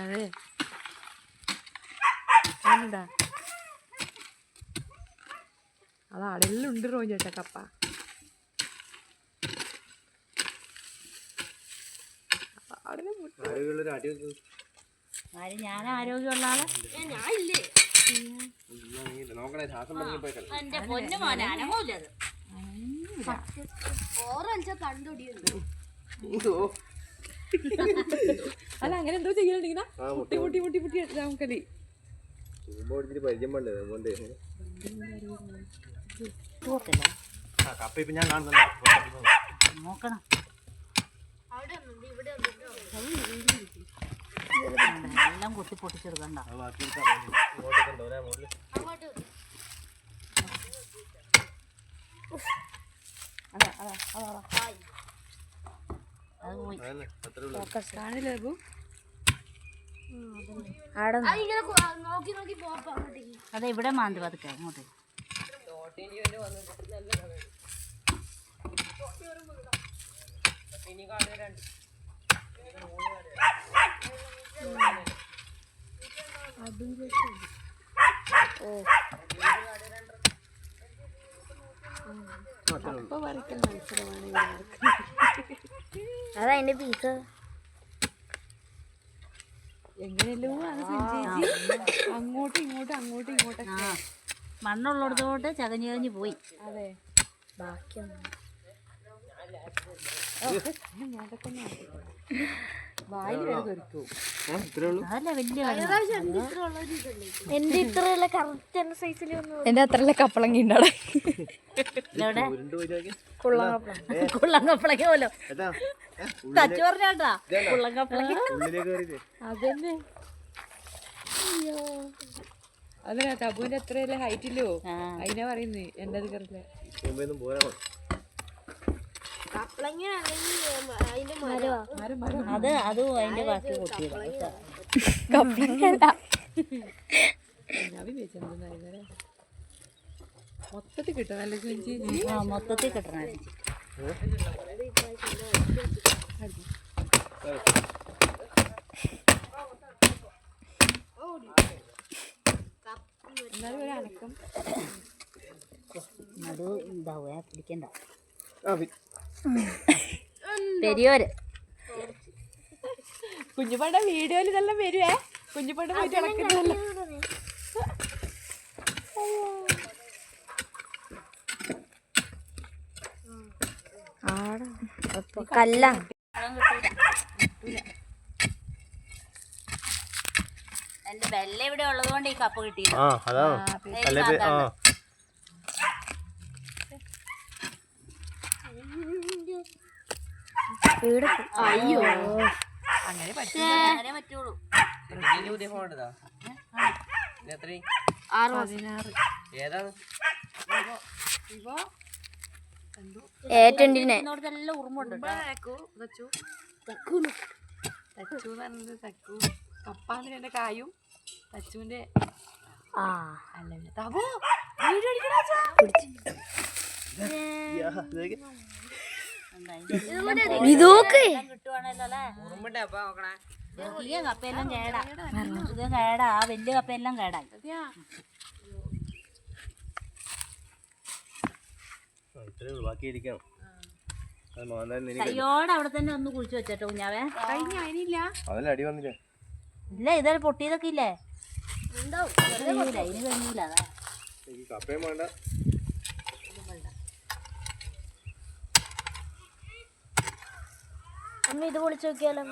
അതെ. ആണെടാ. അത് അടലെല്ലാം ഉണ്ട് റോൻ ചേട്ടാ കപ്പ ഞാൻ ആരോഗ്യമുള്ള ആൾ? ഞാൻ അറിയില്ല. നോക്കണേ ശ്വാസം മുടങ്ങി പോയി കിടക്കും. എന്റെ പൊന്നു മോനെ അനങ്ങൂലത് അല്ല അങ്ങനെ എന്തോ ചെയ്യണ്ടിങ്ങനെ ആ, മുട്ടി മുട്ടി മുട്ടി മുട്ടി നമുക്കതി. ചുമ്മാ ഇത്തിരി പരിചയം വേണ്ടേ അതുകൊണ്ട് ആ കപ്പ ഇപ്പൊ ഞാൻ കാണുന്നുണ്ട്. നോക്കണം. എല്ലാം കുത്തി പൊട്ടിച്ചെടുക്കണ്ട അത് ബാക്കി എടുത്ത് പൊട്ടിച്ചെടുക്കണ്ട അതെ ഇവിടെ മാന്തി പതുക്കെ അങ്ങോട്ട്. ഇനി അതാ രണ്ട്. അത് മത്സരമാണ് അതിന്റെ പീസ് എങ്ങനെയല്ലോ അത് ചേച്ചി? അങ്ങോട്ടും ഇങ്ങോട്ടും അങ്ങോട്ടും ഇങ്ങോട്ടും മണ്ണുള്ളടത്തോട്ട് മണ്ണുള്ളിടത്തോട്ട് ചകഞ്ഞ് ചകഞ്ഞ് പോയി. അതെ. ബാക്കിയൊന്നും എന്റെ ഇത്രയുള്ള കറക്റ്റ് എന്റെ സൈസിൽ വന്നു എന്റെ അത്രയുള്ള കപ്പളങ്ങി. കുള്ളങ്കപ്പളങ്ങ പോലോ. തച്ചു പറഞ്ഞാട്ടാ. കുള്ളങ്കപ്പളങ്ങ? അതന്നെ. അതല്ല തബുവിന്റെ അത്രയല്ലേ ഹൈറ്റില്ലോ ആ. അതിനാ പറയുന്നേ എന്റെ അത് കറില്ല അത് അതും അതിന്റെ ബാക്കി കൂട്ടിയത് വെച്ചെന്താ മൊത്തത്തിൽ കിട്ടും നല്ല ചേച്ചി ആ മൊത്തത്തിൽ കിട്ടണം എന്നാലും ഒരു അനക്കം അത് ഇതാവേ പിടിക്കണ്ട പെരിയോര്. കുഞ്ഞുപണ്ട വീഡിയോയിൽ ഇതെല്ലാം വരുവേ പോയിട്ട് ഇളക്കുന്നതല്ല കല്ല. എന്റെ ബെല്ല ഇവിടെ ഉള്ളതുകൊണ്ട് ഈ കപ്പ് കിട്ടിയത് ആ അങ്ങനെ അല്ലേ ഇപ്പൊ- ആ അയ്യോ അങ്ങനെ പറ്റും അങ്ങനെ പറ്റുള്ളൂ പതിനാറ്. ഏതാണ് എ ട്വന്റി നയൻ. തക്കു തച്ചു. പറഞ്ഞത് തക്കു. കപ്പാന്ന് എന്റെ കായും തച്ചുവിന്റെ അല്ല തബു വീഡിയോ ഇതൊക്കെ ചെറിയ കപ്പയെല്ലാം കേടാ. ഇത് കേടാ. ആ വലിയ കപ്പയെല്ലാം കേടായി. കയ്യോടെ അവിടെ തന്നെ ഒന്ന് കുഴിച്ചു വെച്ചോട്ടോ കുഞ്ഞാവേ. കഴിഞ്ഞ? അതിനില്ല അടി വന്നില്ലേ? ഇല്ല ഇതൊരു പൊട്ടിയതൊക്കെ ഇല്ലേ? അതാ ഈ കപ്പയും വേണ്ട അമ്മ ഇത് വിളിച്ചു നോക്കിയാലോ